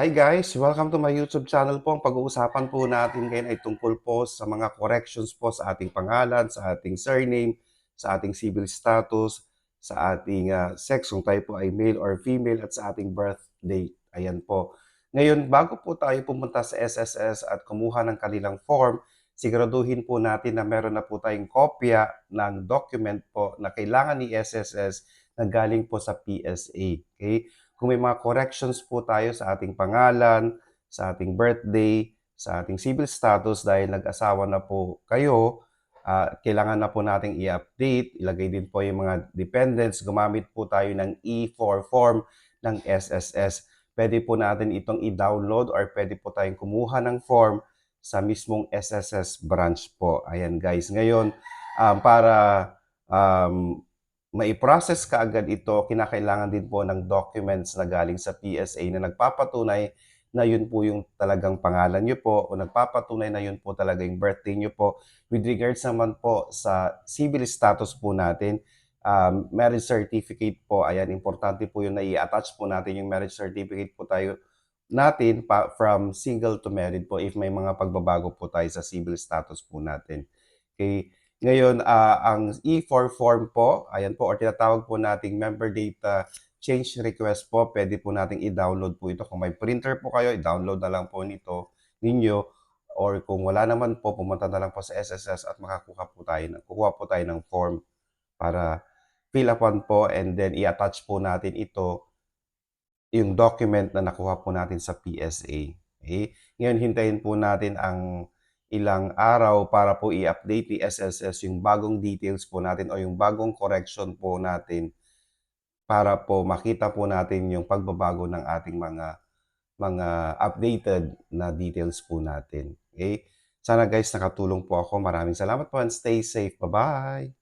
Hi guys! Welcome to my YouTube channel po. Ang pag-uusapan po natin ngayon ay tungkol po sa mga corrections po sa ating pangalan, sa ating surname, sa ating civil status, sa ating ah, sex, kung tayo po ay male or female, at sa ating birth date. Ayan po. Ngayon, bago po tayo pumunta sa SSS at kumuha ng kanilang form, siguraduhin po natin na meron na po tayong kopya ng document po na kailangan ni SSS na galing po sa PSA. Okay? Kung may mga corrections po tayo sa ating pangalan, sa ating birthday, sa ating civil status dahil nag-asawa na po kayo, ah, kailangan na po nating i-update, ilagay din po yung mga dependents, gumamit po tayo ng E4 form ng SSS. Pwede po natin itong i-download or pwede po tayong kumuha ng form sa mismong SSS branch po. Ayan guys, ngayon um, para um, mai-process ka agad ito, kinakailangan din po ng documents na galing sa PSA na nagpapatunay na yun po yung talagang pangalan nyo po o nagpapatunay na yun po talaga yung birthday nyo po. With regards naman po sa civil status po natin, um, marriage certificate po, ayan, importante po yun na i-attach po natin yung marriage certificate po tayo natin pa, from single to married po if may mga pagbabago po tayo sa civil status po natin. Okay. Ngayon, ah, ang E4 form po, ayan po, or tinatawag po nating member data change request po, pwede po nating i-download po ito. Kung may printer po kayo, i-download na lang po nito ninyo. Or kung wala naman po, pumunta na lang po sa SSS at makakuha po tayo, ng- kukuha po tayo ng form para fill upon po and then i-attach po natin ito yung document na nakuha po natin sa PSA. Okay? Ngayon, hintayin po natin ang ilang araw para po i-update ni SSS yung bagong details po natin o yung bagong correction po natin para po makita po natin yung pagbabago ng ating mga mga updated na details po natin. Okay? Sana guys nakatulong po ako. Maraming salamat po and stay safe. Bye-bye!